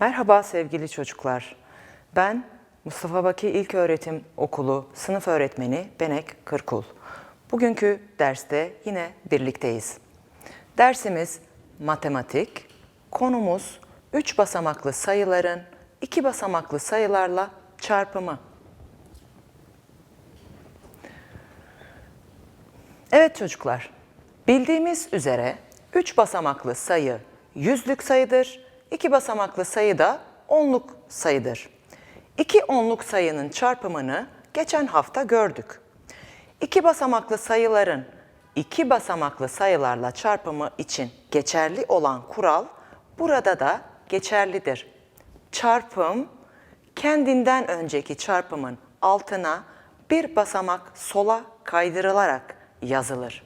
Merhaba sevgili çocuklar. Ben Mustafa Baki İlköğretim Okulu sınıf öğretmeni Benek Kırkul. Bugünkü derste yine birlikteyiz. Dersimiz matematik. Konumuz 3 basamaklı sayıların 2 basamaklı sayılarla çarpımı. Evet çocuklar, bildiğimiz üzere 3 basamaklı sayı yüzlük sayıdır, 2 basamaklı sayı da onluk sayıdır. İki onluk sayının çarpımını geçen hafta gördük. İki basamaklı sayıların iki basamaklı sayılarla çarpımı için geçerli olan kural burada da geçerlidir. Çarpım kendinden önceki çarpımın altına bir basamak sola kaydırılarak yazılır.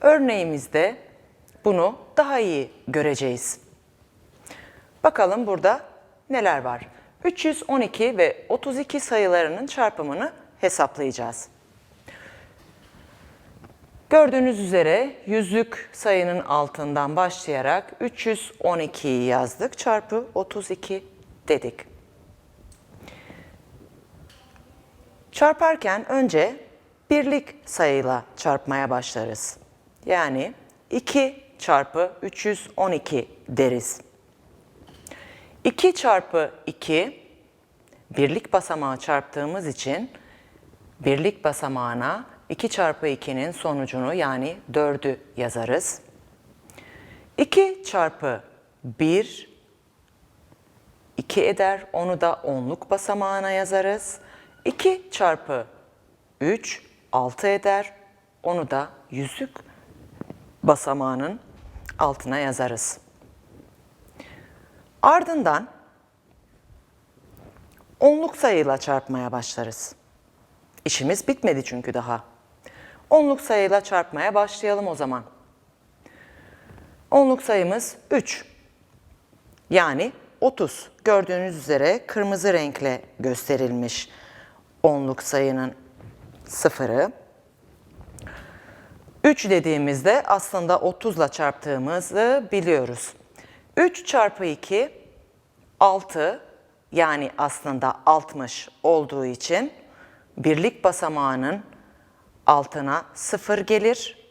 Örneğimizde bunu daha iyi göreceğiz. Bakalım burada neler var? 312 ve 32 sayılarının çarpımını hesaplayacağız. Gördüğünüz üzere yüzlük sayının altından başlayarak 312'yi yazdık çarpı 32 dedik. Çarparken önce birlik sayıyla çarpmaya başlarız. Yani 2 çarpı 312 deriz. 2 çarpı 2 birlik basamağı çarptığımız için birlik basamağına 2 çarpı 2'nin sonucunu yani 4'ü yazarız. 2 çarpı 1 2 eder. Onu da onluk basamağına yazarız. 2 çarpı 3 6 eder. Onu da yüzlük basamağının altına yazarız. Ardından onluk sayıyla çarpmaya başlarız. İşimiz bitmedi çünkü daha. Onluk sayıyla çarpmaya başlayalım o zaman. Onluk sayımız 3. Yani 30. Gördüğünüz üzere kırmızı renkle gösterilmiş onluk sayının sıfırı. 3 dediğimizde aslında 30 ile çarptığımızı biliyoruz. 3 çarpı 2 6 yani aslında 60 olduğu için birlik basamağının altına 0 gelir.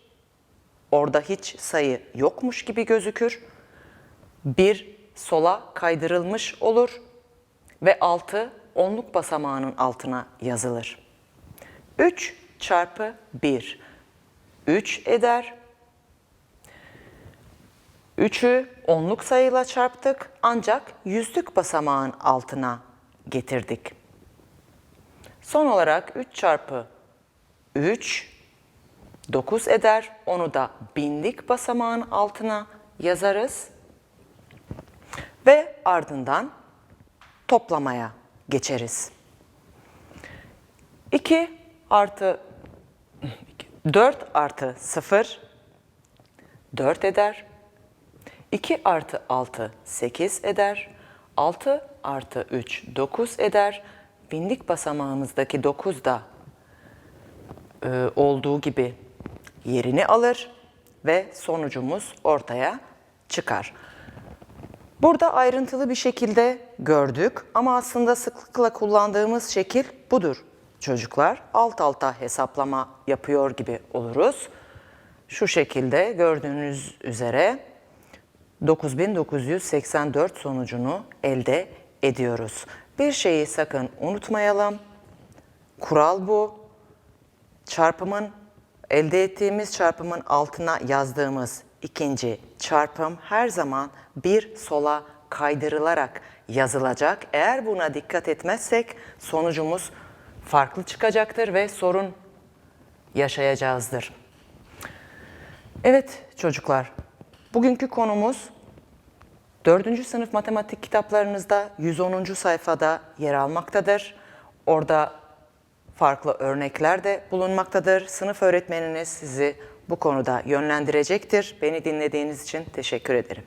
Orada hiç sayı yokmuş gibi gözükür. 1 sola kaydırılmış olur ve 6 onluk basamağının altına yazılır. 3 çarpı 1 3 eder. 3'ü onluk sayıyla çarptık ancak yüzlük basamağın altına getirdik. Son olarak 3 çarpı 3 9 eder. Onu da binlik basamağın altına yazarız. Ve ardından toplamaya geçeriz. 2 artı 4 artı 0 4 eder. 2 artı 6 8 eder. 6 artı 3 9 eder. Binlik basamağımızdaki 9 da e, olduğu gibi yerini alır ve sonucumuz ortaya çıkar. Burada ayrıntılı bir şekilde gördük ama aslında sıklıkla kullandığımız şekil budur çocuklar. Alt alta hesaplama yapıyor gibi oluruz. Şu şekilde gördüğünüz üzere 9984 sonucunu elde ediyoruz. Bir şeyi sakın unutmayalım. Kural bu. Çarpımın elde ettiğimiz çarpımın altına yazdığımız ikinci çarpım her zaman bir sola kaydırılarak yazılacak. Eğer buna dikkat etmezsek sonucumuz farklı çıkacaktır ve sorun yaşayacağızdır. Evet çocuklar, bugünkü konumuz 4. sınıf matematik kitaplarınızda 110. sayfada yer almaktadır. Orada farklı örnekler de bulunmaktadır. Sınıf öğretmeniniz sizi bu konuda yönlendirecektir. Beni dinlediğiniz için teşekkür ederim.